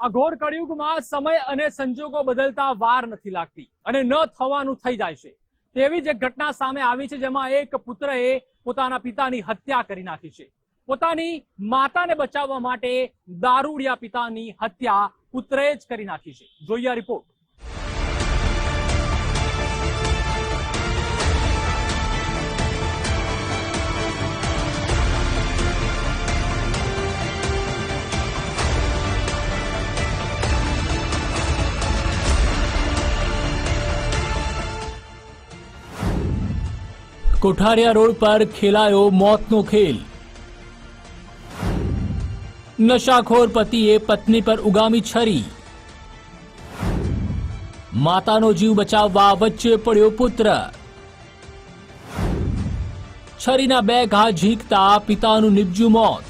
આ ઘોર કળિયુગમાં સમય અને સંજોગો બદલતા વાર નથી લાગતી અને ન થવાનું થઈ જાય છે. તેવી જ એક ઘટના સામે આવી છે જેમાં એક પુત્રએ પોતાના પિતાની હત્યા કરી નાખી છે. પોતાની માતાને બચાવવા માટે દારૂડિયા પિતાની હત્યા પુત્રએ જ કરી નાખી છે. જોઈએ રિપોર્ટ. કોઠારિયા રોડ પર ખેલાયો મોતનો ખેલ. નશાખોર પતિએ પત્ની પર ઉગામી છરી. માતાનો જીવ બચાવવા વચ્ચે પડ્યો પુત્ર. છરીના બે ઘા ઝીંકતા પિતાનું નિપજ્યું મોત.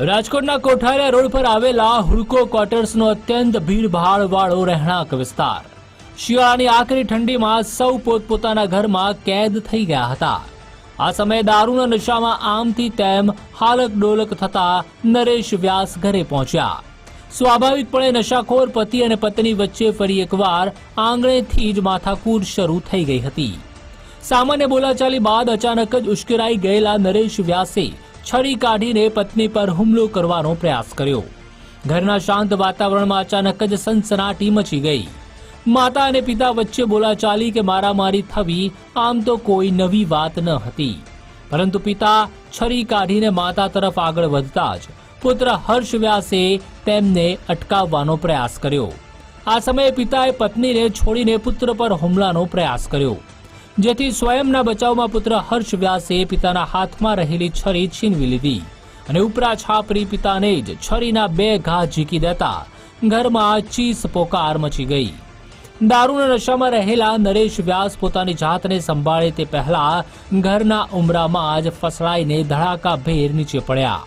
રાજકોટના કોઠારિયા રોડ પર આવેલા હુડકો ક્વાર્ટર્સનો અત્યંત ભીડભાડવાળો રહેણાંક વિસ્તાર. શિયાળાની આકરી ઠંડીમાં સૌ પોતપોતાના ઘરમાં કેદ થઈ ગયા હતા. આ સમયે દારૂના નશામાં આમથી તેમ હાલક ડોલક થતા નરેશ વ્યાસ ઘરે પહોંચ્યા. સ્વાભાવિકપણે નશાખોર પતિ અને પત્ની વચ્ચે ફરી એકવાર આંગણેથી જ માથાકૂટ શરૂ થઈ ગઈ હતી. સામાન્ય બોલાચાલી બાદ અચાનક જ ઉશ્કેરાઈ ગયેલા નરેશ વ્યાસે છરી કાઢીને પત્ની પર હુમલો કરવાનો પ્રયાસ કર્યો. ઘરના શાંત વાતાવરણમાં અચાનક જ સનસનાટી મચી ગઈ. માતા અને પિતા વચ્ચે બોલાચાલી કે મારામારી થવી આમ તો કોઈ નવી વાત ન હતી. પરંતુ પિતા છરી કાઢીને માતા તરફ આગળ વધતા જ પુત્ર હર્ષ વ્યાસે તેમને અટકાવવાનો પ્રયાસ કર્યો. આ સમયે પિતાએ પત્નીને છોડીને પુત્ર પર હુમલાનો પ્રયાસ કર્યો. જેથી સ્વયંના બચાવમાં પુત્ર હર્ષ વ્યાસે પિતાના હાથમાં રહેલી છરી છીનવી લીધી અને ઉપરા છાપરી પિતાને જ છરીના બે ઘા ઝીકી દેતા ઘરમાં ચીસ પોકાર મચી ગઈ. દારૂના નશામાં રહેલા નરેશ વ્યાસ પોતાની જાતને સંભાળે તે પહેલા ઘરના ઉમરામાં જ ફસડાઈને ધડાકા ભેર નીચે પડ્યા.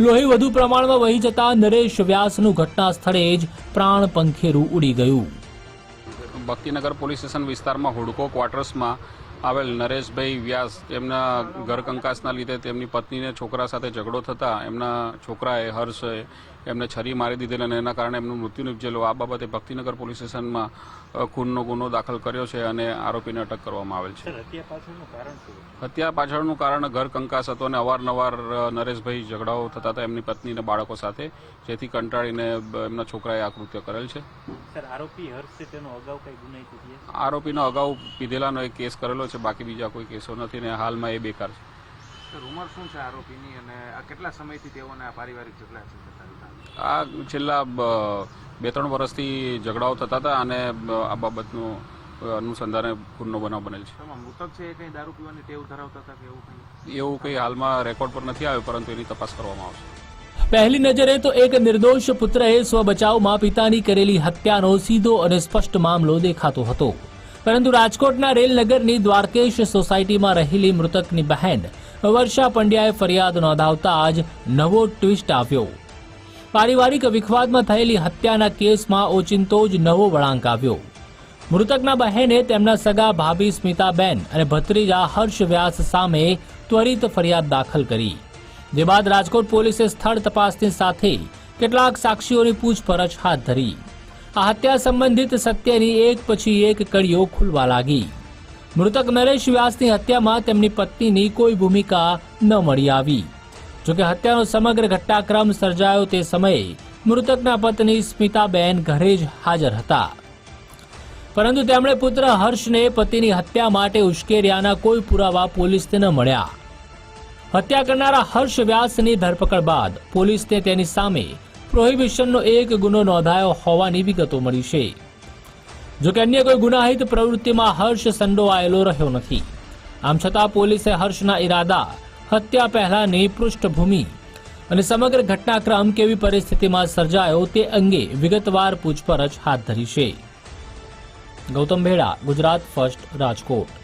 લોહી વધુ પ્રમાણમાં વહી જતા નરેશ વ્યાસનું ઘટના સ્થળે જ પ્રાણ પંખેરું ઉડી ગયું. ભક્તિનગર પોલીસ સ્ટેશન વિસ્તારમાં હુડકો ક્વાર્ટર્સમાં આવેલ નરેશભાઈ વ્યાસ એમના ઘર કંકાસના લીધે તેમની પત્નીને છોકરા સાથે ઝઘડો થતાં એમના છોકરાએ હર્ષે એમને છરી મારી દીધેલ અને એના કારણે એમનું મૃત્યુ નિપજેલું. આ બાબતે ભક્તિનગર પોલીસ સ્ટેશનમાં ખૂનનો ગુનો દાખલ કર્યો છે અને આરોપીને અટક કરવામાં આવેલ છે. હત્યા પાછળનું કારણ ઘર કંકાસ હતો અને અવારનવાર નરેશભાઈ ઝઘડાઓ થતા હતા એમની પત્ની અને બાળકો સાથે જેથી કંટાળીને એમના છોકરાએ આ કૃત્ય કરેલ છે. આરોપીનો અગાઉ પીધેલાનો એક કેસ કરેલો છે બાકી બીજા કોઈ કેસો નથી ને હાલમાં એ બેકાર છે. સર ઉંમર શું છે આરોપીની અને આ કેટલા સમયથી તેઓને આ પારિવારિક ઝઘડા છે આ છેલ્લા બ- બે ત્રણ વર્ષથી ઝઘડાઓ થતા હતા અને આ બાબતનું અનુસંધાને ખૂનનો બનાવ બનેલ છે. મૃતક છે એ કઈ દારૂ પીવાની ટેવ ધરાવતા હતા કે એવું કંઈ? એવું કંઈ હાલમાં રેકોર્ડ પર નથી આવ્યું પરંતુ એની તપાસ કરવામાં આવશે. પહેલી નજરે તો એક નિર્દોષ પુત્રએ સ્વ બચાવમાં પિતાની કરેલી હત્યાનો સીધો અને સ્પષ્ટ મામલો દેખાતો હતો. પરંતુ રાજકોટના રેલનગરની દ્વારકેશ સોસાયટીમાં રહેલી મૃતકની બહેન વર્ષા પંડ્યાએ ફરિયાદ નોંધાવતા આજ નવો ટ્વિસ્ટ આવ્યો. પારિવારિક વિખવાદમાં થયેલી હત્યાના કેસમાં ઓચિંતો જ નવો વળાંક આવ્યો. મૃતકના બહેને તેમના સગા ભાભી સ્મિતાબેન અને ભત્રીજા હર્ષ વ્યાસ સામે ત્વરિત ફરિયાદ દાખલ કરી. જે બાદ રાજકોટ પોલીસે સ્થળ તપાસની સાથે કેટલાક સાક્ષીઓની પૂછપરછ હાથ ધરી. આ હત્યા સંબંધિત સત્યની એક પછી એક કડીઓ ખુલવા લાગી. મૃતક નરેશ વ્યાસની હત્યામાં તેમની પત્નીની કોઈ ભૂમિકા ન મળી આવી. જોકે હત્યાનો સમગ્ર ઘટનાક્રમ સર્જાયો તે સમયે મૃતકના પત્ની સ્મિતાબેન ઘરે જ હાજર હતા. પરંતુ તેમણે પુત્ર હર્ષને પતિની હત્યા માટે ઉશ્કેર્યાના કોઈ પુરાવા પોલીસને ન મળ્યા. હત્યા કરનારા હર્ષ વ્યાસની ધરપકડ બાદ પોલીસને તેની સામે પ્રોહિબિશનનો એક ગુનો નોંધાયો હોવાની વિગતો મળી છે. જોકે અન્ય કોઈ ગુનાહિત પ્રવૃત્તિમાં હર્ષ સંડોવાયેલો રહ્યો નથી. આમ છતાં પોલીસે હર્ષના ઈરાદા, હત્યા પહેલાની પૃષ્ઠભૂમિ અને સમગ્ર ઘટનાક્રમ કેવી પરિસ્થિતિમાં સર્જાયો તે અંગે વિગતવાર પૂછપરછ હાથ ધરી છે. ગૌતમ ભેડા, ગુજરાત ફર્સ્ટ રાજકોટ.